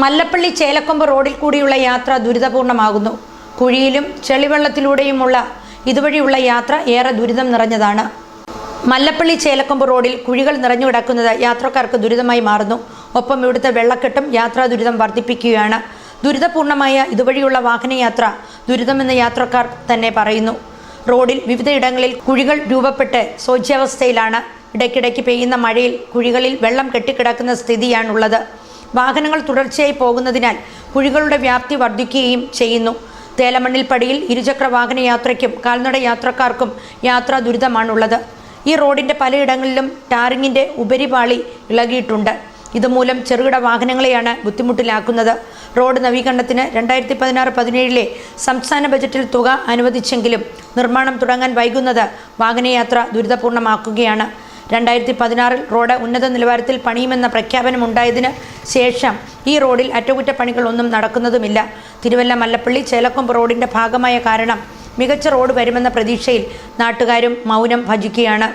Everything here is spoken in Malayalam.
മല്ലപ്പള്ളി ചേലക്കൊമ്പ് റോഡിൽ കൂടിയുള്ള യാത്ര ദുരിതപൂർണമാകുന്നു. കുഴിയിലും ചെളിവെള്ളത്തിലൂടെയുമുള്ള ഇതുവഴിയുള്ള യാത്ര ഏറെ ദുരിതം നിറഞ്ഞതാണ്. മല്ലപ്പള്ളി ചേലക്കൊമ്പ് റോഡിൽ കുഴികൾ നിറഞ്ഞു കിടക്കുന്നത് യാത്രക്കാർക്ക് ദുരിതമായി മാറുന്നു. ഒപ്പം ഇവിടുത്തെ വെള്ളക്കെട്ടും യാത്രാ ദുരിതം വർദ്ധിപ്പിക്കുകയാണ്. ദുരിതപൂർണമായ ഇതുവഴിയുള്ള വാഹനയാത്ര ദുരിതമെന്ന് യാത്രക്കാർ തന്നെ പറയുന്നു. റോഡിൽ വിവിധയിടങ്ങളിൽ കുഴികൾ രൂപപ്പെട്ട് ശോച്യാവസ്ഥയിലാണ്. ഇടയ്ക്കിടയ്ക്ക് പെയ്യുന്ന മഴയിൽ കുഴികളിൽ വെള്ളം കെട്ടിക്കിടക്കുന്ന സ്ഥിതിയാണുള്ളത്. വാഹനങ്ങൾ തുടർച്ചയായി പോകുന്നതിനാൽ കുഴികളുടെ വ്യാപ്തി വർദ്ധിക്കുകയും ചെയ്യുന്നു. തേലമണ്ണിൽ പടിയിൽ ഇരുചക്ര വാഹന യാത്രയ്ക്കും കാൽനട യാത്രക്കാർക്കും യാത്രാ ദുരിതമാണുള്ളത്. ഈ റോഡിന്റെ പലയിടങ്ങളിലും ടാറിങ്ങിന്റെ ഉപരിപാളി ഇളകിയിട്ടുണ്ട്. ഇതുമൂലം ചെറുകിട വാഹനങ്ങളെയാണ് ബുദ്ധിമുട്ടിലാക്കുന്നത്. റോഡ് നവീകരണത്തിന് രണ്ടായിരത്തി പതിനാറ് പതിനേഴിലെ സംസ്ഥാന ബജറ്റിൽ തുക അനുവദിച്ചെങ്കിലും നിർമ്മാണം തുടങ്ങാൻ വൈകുന്നത് വാഹനയാത്ര ദുരിതപൂർണമാക്കുകയാണ് രണ്ടായിരത്തി പതിനാറിൽ റോഡ് ഉന്നത നിലവാരത്തിൽ പണിയുമെന്ന പ്രഖ്യാപനം ഉണ്ടായതിന് ശേഷം ഈ റോഡിൽ അറ്റകുറ്റപ്പണികളൊന്നും നടക്കുന്നതുമില്ല. തിരുവല്ല മല്ലപ്പള്ളി ചേലക്കൊമ്പ് റോഡിന്റെ ഭാഗമായ കാരണം മികച്ച റോഡ് വരുമെന്ന പ്രതീക്ഷയിൽ നാട്ടുകാരും മൗനം ഭജിക്കുകയാണ്.